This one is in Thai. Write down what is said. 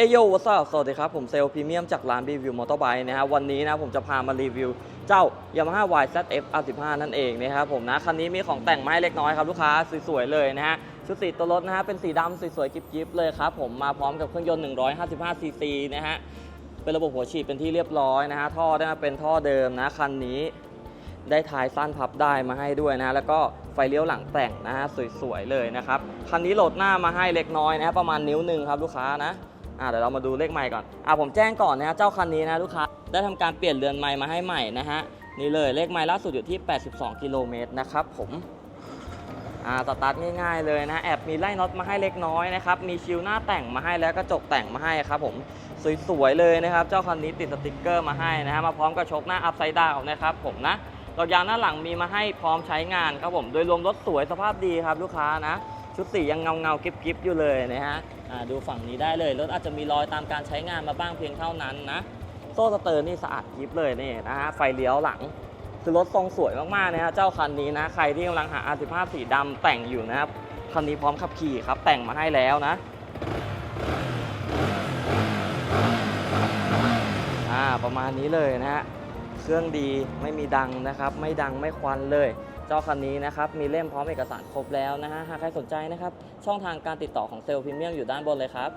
เอโยวัสดุสวัสดีครับ ผมเซลล์พรีเมียมจากร้านรีวิวมอเตอร์ไบค์นะฮะวันนี้นะผมจะพามารีวิว เจ้า Yamaha YZF R15 นั่นเองนะครับผมนะ คันนี้มีของแต่งมาให้เล็กน้อยครับ ลูกค้าสวยๆเลยนะฮะชุดสีตัวรถนะฮะเป็นสีดำสวยๆกิ๊บๆเลยครับผมมาพร้อมกับเครื่องยนต์ 155 ซีซีนะฮะเป็นระบบหัวฉีดเป็นที่เรียบร้อยนะฮะท่อได้มาเป็นท่อเดิมนะคันนี้ได้ท้ายสั้นพับได้มาให้ด้วยนะแล้วก็ไฟเลี้ยวหลังแต่งนะฮะสวยๆเลยนะครับคันนี้โหลดหน้ามาให้เล็กน้อยนะฮะประมาณนิ้วหนึ่งครับลูกค้านะ อ่าเดี๋ยวเรามาดูเลขใหม่ก่อนอ่าผมแจ้งก่อนนะฮะเจ้าคันนี้นะลูกค้าได้ทำการเปลี่ยนเรือนไม้มาให้ใหม่นะฮะนี่เลยเลขไม้ล่าสุดอยู่ที่ 82 กิโลเมตรนะครับผมอ่าสตาร์ทง่ายๆเลยนะแอบมีไล่น็อตมาให้เล็กน้อยนะครับมีชิลหน้าแต่งมาให้แล้วกระจกแต่งมาให้ครับผมสวยๆเลยนะครับ เจ้าคันนี้ติดสติกเกอร์มาให้นะฮะมาพร้อมกับชคหน้าอัพไซด์ดาวนะครับผมนะดอกยางหน้าหลังมีมาให้พร้อมใช้งานครับผม โดยรวมรถสวยสภาพดีครับลูกค้านะ ชุดสียังเงาเงากิบกิบอยู่เลยนะฮะ ดูฝั่งนี้ได้เลยรถอาจจะมีรอยตามการใช้งานมาบ้างเพียงเท่านั้นนะโซ่สเตอร์นี่สะอาดกิ๊บเลยนี่นะฮะไฟเลี้ยวหลังคือรถทรงสวยมากๆนะฮะเจ้าคันนี้นะใครที่กำลังหา R15 สีดำแต่งอยู่นะครับคันนี้พร้อมขับขี่ครับแต่งมาให้แล้วนะอ่าประมาณนี้เลยนะฮะเครื่องดีไม่มีดังนะครับ ไม่ดังไม่ควันเลย เจ้าคันนี้นะครับ มีเล่มพร้อมเอกสารครบแล้วนะฮะ หากใครสนใจนะครับ ช่องทางการติดต่อของเซลล์พรีเมียมอยู่ด้านบนเลยครับ